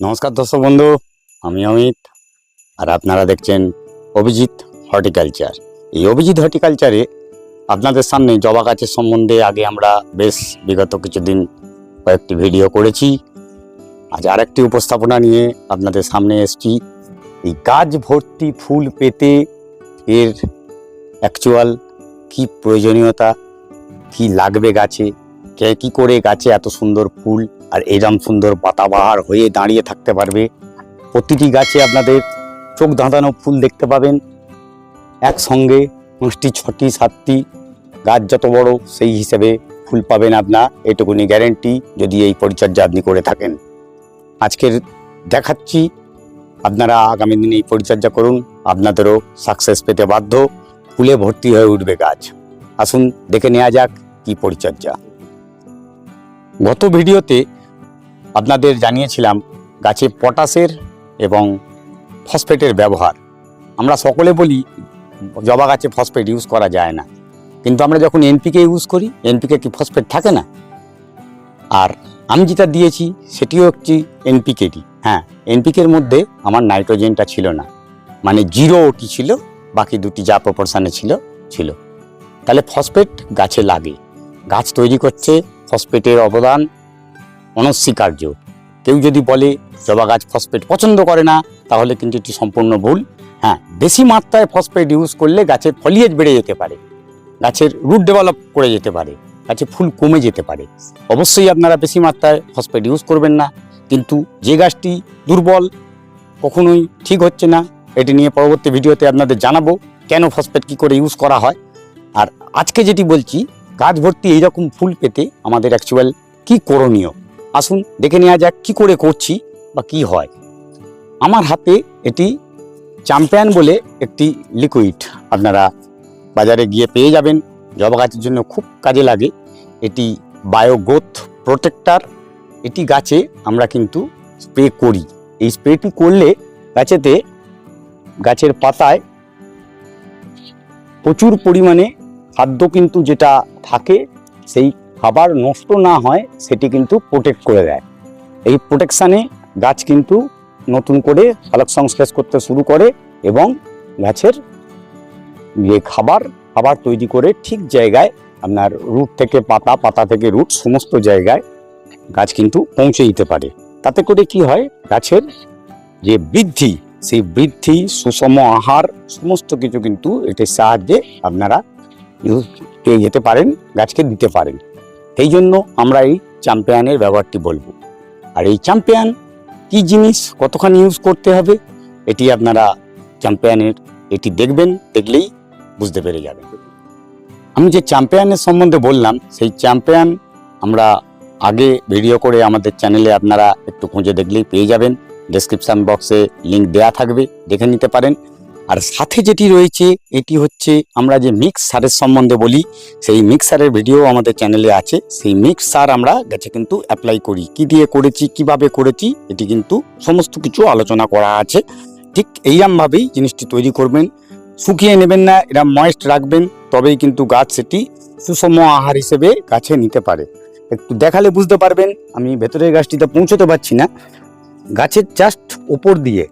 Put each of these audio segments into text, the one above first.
নমস্কার দর্শক বন্ধু, আমি অমিত আর আপনারা দেখছেন অভিজিৎ হর্টিকালচার। এই অভিজিৎ হর্টিকালচারে আপনাদের সামনে জবা গাছের সম্বন্ধে আগে আমরা বেশ বিগত কিছুদিন কয়েকটি ভিডিও করেছি। আজ আরেকটি উপস্থাপনা নিয়ে আপনাদের সামনে এসেছি। এই গাছ ভর্তি ফুল পেতে এর অ্যাকচুয়াল কি প্রয়োজনীয়তা, কি লাগবে গাছে, কে কি করে গাছে এত সুন্দর ফুল আর এরম সুন্দর পাতাবাহার হয়ে দাঁড়িয়ে থাকতে পারবে। প্রতিটি গাছে আপনাদের চোখ ধাঁধানো ফুল দেখতে পাবেন। একসঙ্গে পাঁচটি, ছটি, সাতটি গাছ যত বড় সেই হিসেবে ফুল পাবেন আপনার, এটুকুনি গ্যারেন্টি যদি এই পরিচর্যা আপনি করে থাকেন। আজকের দেখাচ্ছি, আপনারা আগামী দিনে এই পরিচর্যা করুন, আপনাদেরও সাকসেস পেতে বাধ্য, ফুলে ভর্তি হয়ে উঠবে গাছ। আসুন, দেখে নেওয়া যাক কি পরিচর্যা। গত ভিডিওতে আপনাদের জানিয়েছিলাম গাছে পটাশের এবং ফসফেটের ব্যবহার। আমরা সকলে বলি, জবা গাছে ফসফেট ইউজ করা যায় না। কিন্তু আমরা যখন এনপিকে ইউজ করি এনপিকে কি ফসফেট থাকে না? আর আমি যেটা দিয়েছি, সেটিও একটি এনপিকেটি হ্যাঁ এনপিকের মধ্যে আমার নাইট্রোজেনটা ছিল না। মানে জিরো ওটি ছিল, বাকি দুটি যা প্রপোর্শনে ছিল ছিল। তাহলে ফসফেট গাছে লাগে। গাছ তৈরি করছে ফসফেটের অবদান অনস্বীকার্য। কেউ যদি বলে জবা গাছ ফসফেট পছন্দ করে না, তাহলে কিন্তু এটি সম্পূর্ণ ভুল। হ্যাঁ বেশি মাত্রায় ফসফেট ইউজ করলে গাছের ফলিয়েজ বেড়ে যেতে পারে। গাছের রুট ডেভেলপ করে যেতে পারে গাছে ফুল কমে যেতে পারে। অবশ্যই আপনারা বেশি মাত্রায় ফসফেট ইউজ করবেন না। কিন্তু যে গাছটি দুর্বল, কখনোই ঠিক হচ্ছে না, এটি নিয়ে পরবর্তী ভিডিওতে আপনাদের জানাব কেন ফসফেট কি করে ইউজ করা হয়। আর আজকে যেটি বলছি, গাছ ভর্তি এইরকম ফুল পেতে আমাদের অ্যাকচুয়াল কি করণীয়? আসুন দেখে নেওয়া যাক কি করে করছি বা কি হয়। আমার হাতে এটি চ্যাম্পিয়ন বলে একটি লিকুইড আপনারা বাজারে গিয়ে পেয়ে যাবেন। জবা গাছের জন্য খুব কাজে লাগে। এটি বায়োগ্রোথ প্রোটেক্টার এটি গাছে আমরা কিন্তু স্প্রে করি। এই স্প্রেটি করলে গাছেতে, গাছের পাতায় প্রচুর পরিমাণে খাদ্য কিন্তু যেটা থাকে, সেই খাবার নষ্ট না হয়, সেটি কিন্তু প্রোটেক্ট করে দেয়। এই প্রোটেকশানে গাছ কিন্তু নতুন করে পালক সংশ্লেষ করতে শুরু করে এবং গাছের যে খাবার খাবার তৈরি করে ঠিক জায়গায় আপনার রুট থেকে পাতা পাতা থেকে রুট সমস্ত জায়গায় গাছ কিন্তু পৌঁছে দিতে পারে। তাতে করে কি হয়, গাছের যে বৃদ্ধি, সেই বৃদ্ধি, সুষম আহার সমস্ত কিছু কিন্তু এটির সাহায্যে আপনারা পেয়ে যেতে পারেন, গাছকে দিতে পারেন। এই জন্য আমরা এই চ্যাম্পিয়ানের ব্যবহারটি বলব। আর এই চ্যাম্পিয়ান কি জিনিস? কতখানি ইউজ করতে হবে? এটি আপনারা চ্যাম্পিয়ানের, এটি দেখবেন, দেখলেই বুঝতে পেরে যাবেন। আমি যে চ্যাম্পিয়ানের সম্বন্ধে বললাম, সেই চ্যাম্পিয়ান আমরা আগে ভিডিও করে আমাদের চ্যানেলে আপনারা একটু খুঁজে দেখলেই পেয়ে যাবেন। ডেসক্রিপশন বক্সে লিঙ্ক দেয়া থাকবে, দেখে নিতে পারেন। আর সাথে যেটি রয়েছে, এটি হচ্ছে আমরা যে মিক্স সারের সম্বন্ধে বলি, সেই মিক্স সারের ভিডিও আমাদের চ্যানেলে আছে। সেই মিক্স সার আমরা গাছে কিন্তু অ্যাপ্লাই করি। কি দিয়ে করেছি, কীভাবে করেছি, এটি কিন্তু সমস্ত কিছু আলোচনা করা আছে। ঠিক এইরকমভাবেই জিনিসটি তৈরি করবেন। শুকিয়ে নেবেন না এরা ময়েস্ট রাখবেন, তবেই কিন্তু গাছ সেটি সুষম আহার হিসেবে গাছে নিতে পারে। একটু দেখালে বুঝতে পারবেন, আমি ভেতরের গাছটিতে পৌঁছতে পারছি না। গাছের জাস্ট ওপর দিয়ে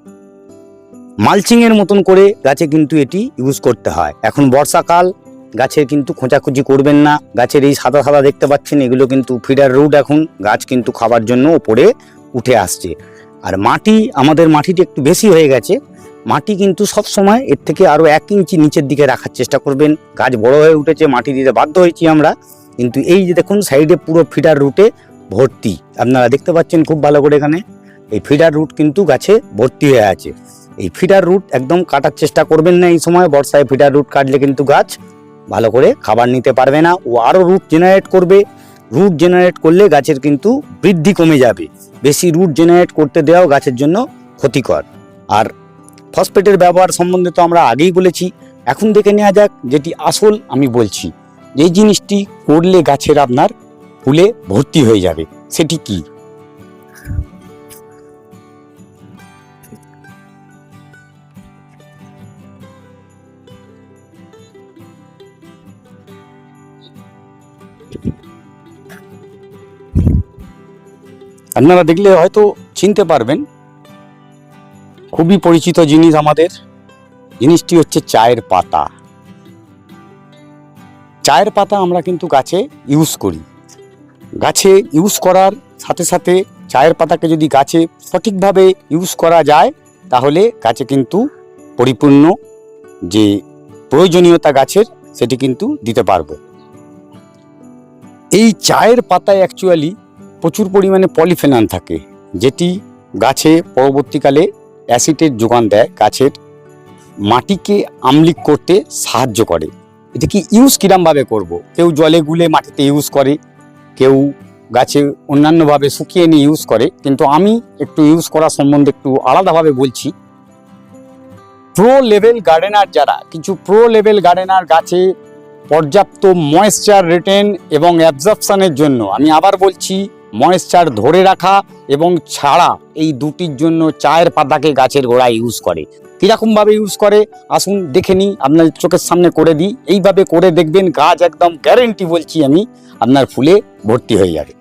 মালচিং এর মতন করে গাছে কিন্তু এটি ইউজ করতে হয়। এখন বর্ষাকাল, গাছের কিন্তু খোঁচাখুঁচি করবেন না। গাছের এই সাদা সাদা দেখতে পাচ্ছেন, এগুলো কিন্তু ফিডার রুট এখন গাছ কিন্তু খাবার জন্য ওপরে উঠে আসছে। আর মাটি, আমাদের মাটিটি একটু বেশি হয়ে গেছে। মাটি কিন্তু সব সময় এর থেকে আরও এক ইঞ্চি নিচের দিকে রাখার চেষ্টা করবেন। গাছ বড় হয়ে উঠেছে, মাটি দিতে বাধ্য হয়েছি আমরা। কিন্তু এই যে দেখুন, সাইডে পুরো ফিডার রুটে ভর্তি। আপনারা দেখতে পাচ্ছেন খুব ভালো করে এখানে। এই ফিডার রুট কিন্তু গাছে ভর্তি হয়ে আছে। এই ফিডার রুট একদম কাটার চেষ্টা করবেন না এই সময়। বর্ষায় ফিডার রুট কাটলে কিন্তু গাছ ভালো করে খাবার নিতে পারবে না ও আরও রুট জেনারেট করবে। রুট জেনারেট করলে গাছের কিন্তু বৃদ্ধি কমে যাবে। বেশি রুট জেনারেট করতে দেওয়াও গাছের জন্য ক্ষতিকর। আর ফসফেটের ব্যবহার সম্বন্ধে তো আমরা আগেই বলেছি। এখন দেখে নেওয়া যাক যেটি আসল আমি বলছি। এই জিনিসটি করলে গাছের আপনার ফুলে ভর্তি হয়ে যাবে, সেটি কি? আপনারা দেখলে হয়তো চিনতে পারবেন, খুবই পরিচিত জিনিস আমাদের। জিনিসটি হচ্ছে চায়ের পাতা। চায়ের পাতা আমরা কিন্তু গাছে ইউজ করি। গাছে ইউজ করার সাথে সাথে চায়ের পাতাকে যদি গাছে সঠিকভাবে ইউজ করা যায়, তাহলে গাছে কিন্তু পরিপূর্ণ যে প্রয়োজনীয়তা গাছের, সেটি কিন্তু দিতে পারব। এই চায়ের পাতায় অ্যাকচুয়ালি প্রচুর পরিমাণে পলিফেনল থাকে, যেটি গাছে পরবর্তীকালে অ্যাসিডের যোগান দেয়, গাছের মাটিকে আমলিক করতে সাহায্য করে এটা কি ইউজ কিরমভাবে করব। কেউ জলে গুলে মাটিতে ইউজ করে, কেউ গাছে অন্যান্যভাবে শুকিয়ে নিয়ে ইউজ করে, কিন্তু আমি একটু ইউজ করা সম্বন্ধে একটু আলাদাভাবে বলছি প্রো লেভেল গার্ডেনার যারা, কিছু প্রো লেভেল গার্ডেনার গাছে পর্যাপ্ত ময়েশ্চার রিটেন এবং অ্যাবজর্পশনের জন্য আমি আবার বলছি ময়েশ্চার ধরে রাখা এবং ছাড়া এই দুটির জন্য চায়ের পাতাকে গাছের গোড়ায় ইউজ করে। কীরকমভাবে ইউজ করে? আসুন দেখে নিই, আপনার চোখের সামনে করে দিই। এইভাবে করে দেখবেন গাছ একদম গ্যারেন্টি বলছি আমি, আপনার ফুলে ভর্তি হয়ে যাবে।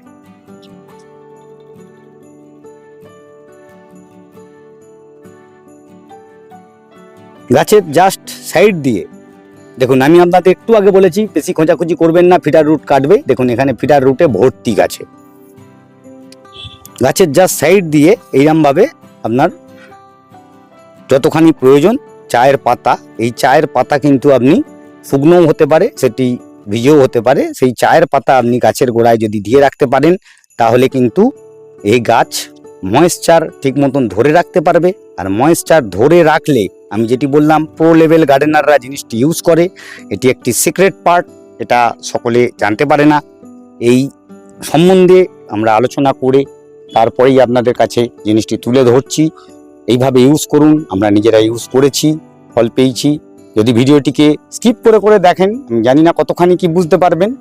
গাছের জাস্ট সাইড দিয়ে দেখুন, আমি আপনাদের একটু আগে বলেছি, বেশি খোঁজাখুঁজি করবেন না ফিডার রুট কাটবে। দেখুন, এখানে ফিডার রুটে ভর্তি গাছে। গাছের জাস্ট সাইড দিয়ে এইরমভাবে আপনার যতখানি প্রয়োজন, চায়ের পাতা, এই চায়ের পাতা কিন্তু আপনি শুকনোও হতে পারে, সেটি ভিজেও হতে পারে। সেই চায়ের পাতা আপনি গাছের গোড়ায় যদি দিয়ে রাখতে পারেন, তাহলে কিন্তু এই গাছ ময়েশ্চার ঠিক মতন ধরে রাখতে পারবে। আর ময়েশ্চার ধরে রাখলে আমি যেটি বললাম প্রো লেভেল গার্ডেনাররা জিনিসটি ইউজ করে। এটি একটি সিক্রেট পার্ট এটা সকলে জানতে পারে না। এই সম্বন্ধে আমরা আলোচনা করে তারপরেই আপনাদের কাছে জিনিসটি তুলে ধরছি। এইভাবে ইউজ করুন, আমরা নিজেরা ইউজ করেছি, ফল পেয়েছি। যদি ভিডিওটিকে স্কিপ করে করে দেখেন, আমি জানি না কতখানি কি বুঝতে পারবেন।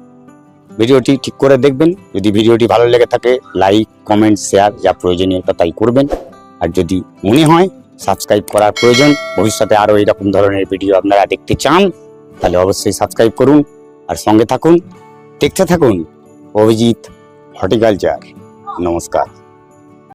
ভিডিওটি ঠিক করে দেখবেন। যদি ভিডিওটি ভালো লেগে থাকে লাইক কমেন্ট শেয়ার যা প্রয়োজনীয়তা তাই করবেন। আর যদি মনে হয় সাবস্ক্রাইব করার প্রয়োজন। ভবিষ্যতে আরও এরকম ধরনের ভিডিও আপনারা দেখতে চান, তাহলে অবশ্যই সাবস্ক্রাইব করুন আর সঙ্গে থাকুন, দেখতে থাকুন অভিজিৎ হর্টিকালচার। নমস্কার।